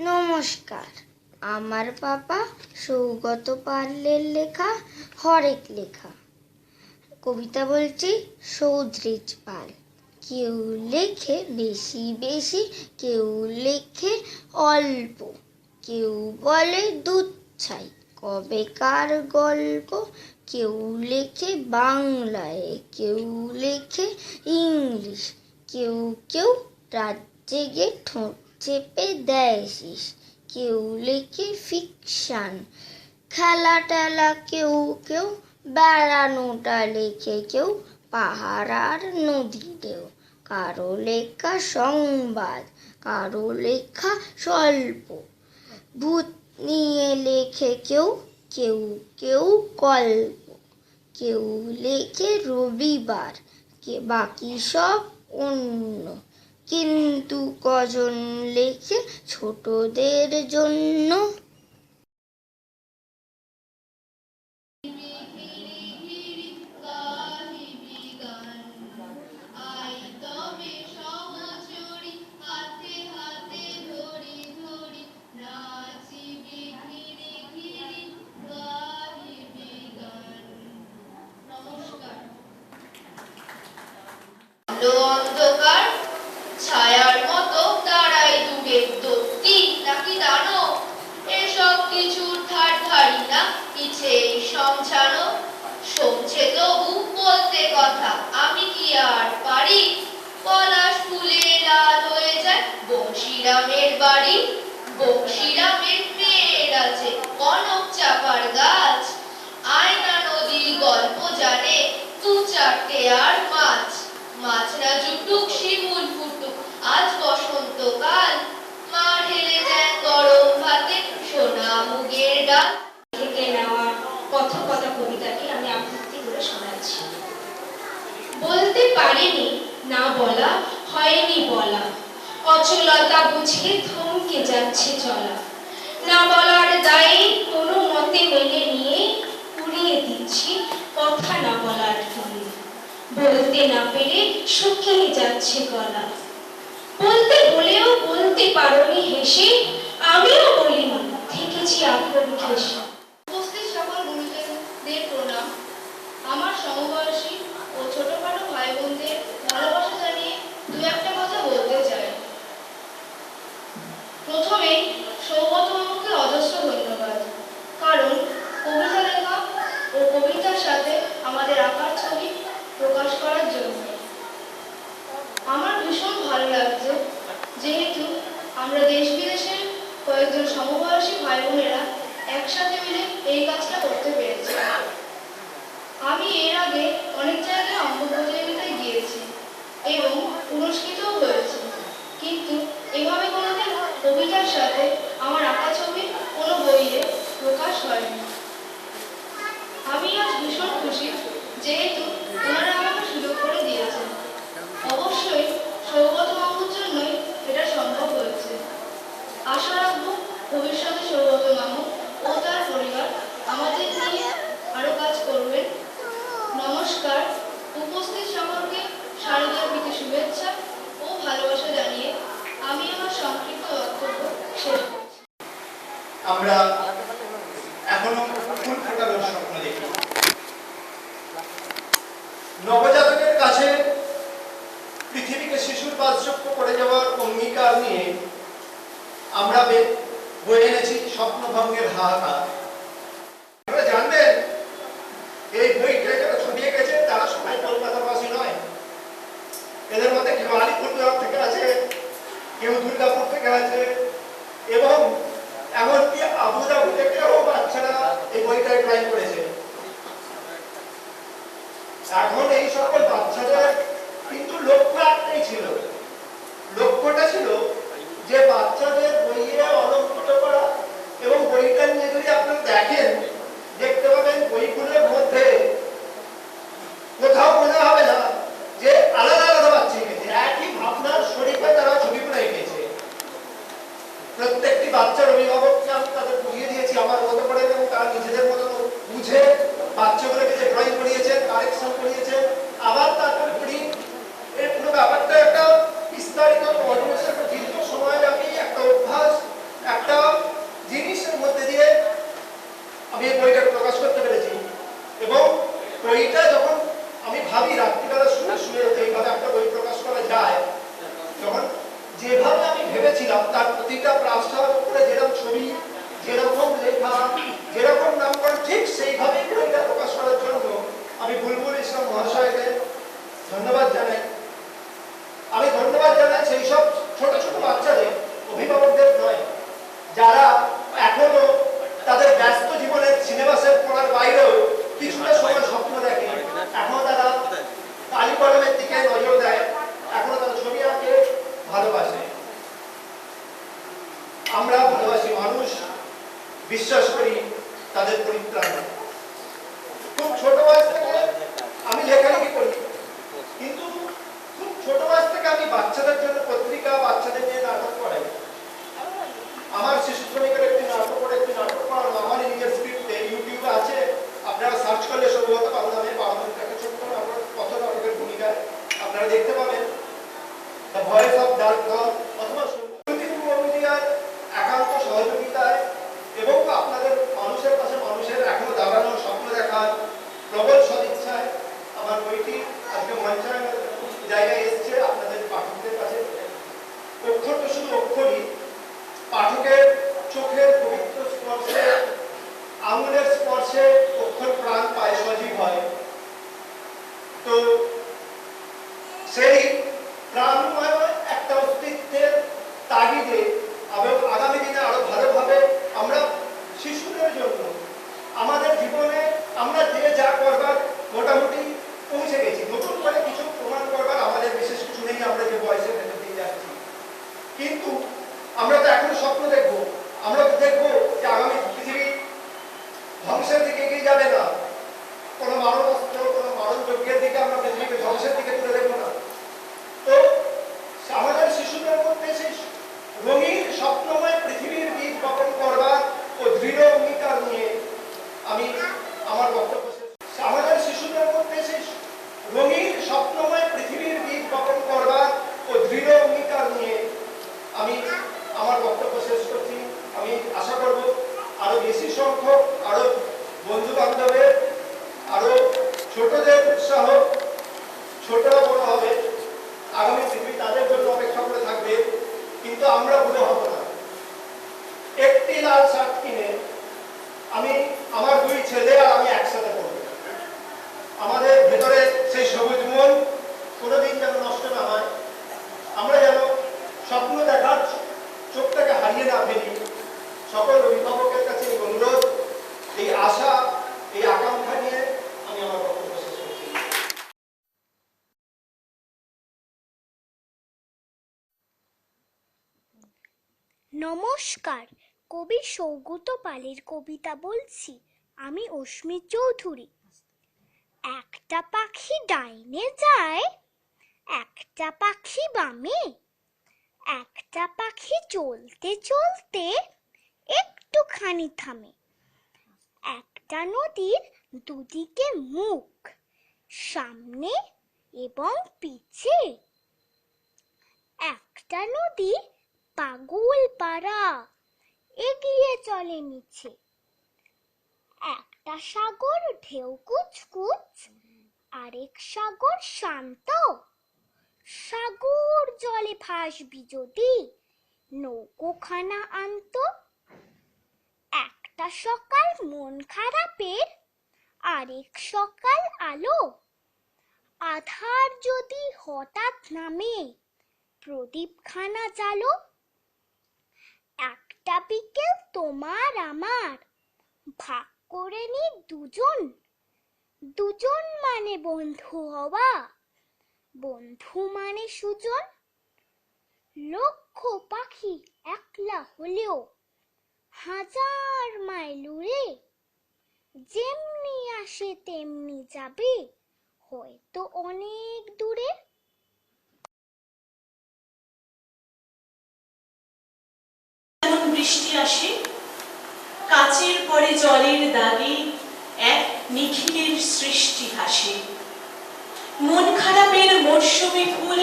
নমস্কার। আমার বাবা সৌগত পালের লেখা, হরেক লেখা। কবিতা বলছি সৌদ্রিজ পাল। কেউ লেখে বেশি বেশি, কেউ লেখে অল্প। কেউ বলে দুধ ছাই কবেকার গল্প? কেউ লেখে বাংলায়, কেউ লেখে ইংলিশ। কেউ কেউ রাত জেগে ঠোঁট চেপে দেয় কেউ লেখে ফিকশান খেলা টেলা কেউ কেউ বেড়ানোটা লেখে কেউ পাহাড় আর নদী ঢেউ। কারও লেখা সংবাদ, কারও লেখা স্বল্প। ভূত নিয়ে লেখে কেউ কেউ কেউ গল্প। কেউ লেখে রবিবার। কে বাকি সব অন্য। কিন্তু কজন লেখে ছোটদের জন্য? আলো অন্ধকার ছায়ার মতো দাঁড়াই দূরে দত্তি, নাকি দানো? এসব কিছুর ধার ধারি না পিছে সমঝানো। সমছে তবু বলতে কথা, আমি কি আর পারি? পলাশ ফুলে লাল হয়ে যায়, বংশীরামের বাড়ি। বংশীরামের মেয়ের আছে কনক চাপার গাছ। আয়না নদীর গল্প জানে দু চারটে আর মাছরা জুটুক শিমুল ফুটুক। আজ বসন্তকাল, মা ঢেলে দেন গরম ভাতে সোনা মুগের ডাল। থেকে নেওয়া কথকথা কবিতাটি আমি আবৃত্তি করে শোনাচ্ছি। বলতে পারিনি, না বলা, হয়নি বলা। অচলতা বুঝে থমকে যাচ্ছে চলা। না বলার দায়ে কোনো মতে মেনে নিয়ে উড়িয়ে দিচ্ছি কথা না বলার বলতে না পেরে শুকিয়ে যাচ্ছে গলা। বলতে বলেও বলতে পারোনি হেসে, আমিও বলি না থেকেছি আপন ঘেসে উপস্থিত সকল গুরুজনদের প্রণাম আমার সমবয়সী ও ছোটখাটো ভাই বোনদের ভালোবাসা জানিয়ে দু একটা কথা বলতে চাই প্রথমেই সৌগত বাবুকে অজস্র ধন্যবাদ কারণ কবিতা লেখা ও কবিতার সাথে আমাদের আঁকার ছবি প্রকাশ করার জন্য আমার ভীষণ ভালো লাগছে যেহেতু আমরা দেশ বিদেশের কয়েকজন সমবয়সী ভাই বোনেরা একসাথে মিলে এই কাজটা করতে পেরেছি। আমি এর আগে অনেক জায়গায় অঙ্ক প্রতিযোগিতায় গিয়েছি এবং পুরস্কৃতও হয়েছি। কিন্তু এভাবে কোনোদিন কবিতার সাথে আমার আঁকা ছবি কোনো বইয়ে প্রকাশ হয়নি। আমি আজ ভীষণ খুশি, যেহেতু ওনারা আমাকে সুযোগ করে দিয়েছেন। অবশ্যই সৌগত মামুর জন্যই এটা সম্ভব হয়েছে। আশা স্বপ্নভঙ্গের হাহাকার ট্রাই করেছে। এখন এই সকল বাচ্চাদের কিন্তু লক্ষ্য একটাই ছিল। লক্ষ্যটা ছিল যে বাচ্চাদের বইয়ে ধন্যবাদ জানাই। আমি ধন্যবাদ জানাই সেই সব ছোট ছোট বাচ্চাদের অভিভাবকদের নয় যারা আমরা বুড়ো হব না একটি লাল শার্ট কিনে আমি আমার দুই ছেলে আর আমি একসাথে পড়ব আমাদের ভেতরে সেই সবুজ মন কোনোদিন যেন নষ্ট না হয় আমরা যেন স্বপ্ন দেখার চোখটাকে হারিয়ে না ফেলি সকল অভিভাবকের কাছে এই অনুরোধ এই আশা এই আকাঙ্ক্ষা নিয়ে আমি আমার বক্তব্য শেষ করছি নমস্কার, কবি সৌগত পালের কবিতা বলছি আমি অস্মি চৌধুরী। একটা পাখি ডাইনে যায়, একটা পাখি বামে, একটা পাখি চলতে চলতে একটুখানি থামে। একটা নদীর দুদিকে মুখ, সামনে এবং পিছে। একটা নদী পাগল পাড়া। এগিয়ে চলে নিচে। একটা সাগর, ঢেউ কুচকুচ, আরেক সাগর শান্ত। সাগর জলে ভাসবি যদি নৌকোখানা আনত। একটা সকাল মন খারাপের, আরেক সকাল আলো। আধার যদি হঠাৎ নামে, প্রদীপখানা জ্বালো। একটা বিকেল তোমার আমার। ভাগ করে নি দুজন। দুজন মানে বন্ধু হওয়া। বন্ধু মানে সুজন। লক্ষ পাখি একলা হলেও হাজার মাইল উড়ে যেমনি আসে তেমনি যাবে। হয়তো অনেক দূরে যেমন বৃষ্টি আসে জলের দাগে এক নিখিলের সৃষ্টি হাসে। মন খারাপের মরশুমে ফুল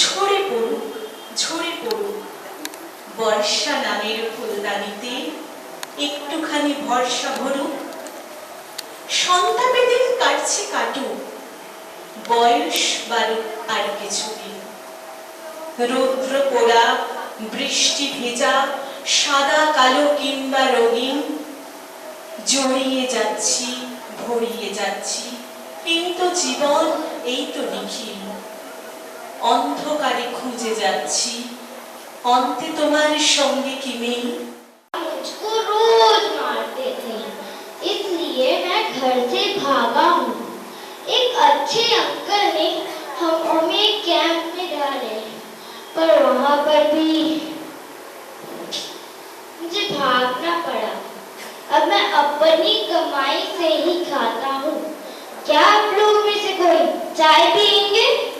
ঝরে পড়ুক ঝরে পড়ুক। বর্ষা নামের ফুলদানিতে একটুখানি ভরসা ভরুক। সন্তাপেদের কাটছে কাটুক, বয়স বারুক আর কিছুদিন রৌদ্র পোড়া, বৃষ্টি ভেজা, সাদা, কালো কিংবা রঙিন জড়িয়ে যাচ্ছি ভরিয়ে যাচ্ছি এই তো জীবন এই তো নিখিল অন্ধকারে খুঁজে যাচ্ছি অন্তে তোমার সঙ্গে কি মিল मुझको रोज मारते थे इसलिए मैं घर से भागा हूँ एक अच्छे अंकल ने हम हमें कैंप में डाले पर वहाँ पर भी मुझे भागना पड़ा अब मैं अपनी कमाई से ही खाता हूँ। क्या आप लोग में से कोई चाय पियेंगे?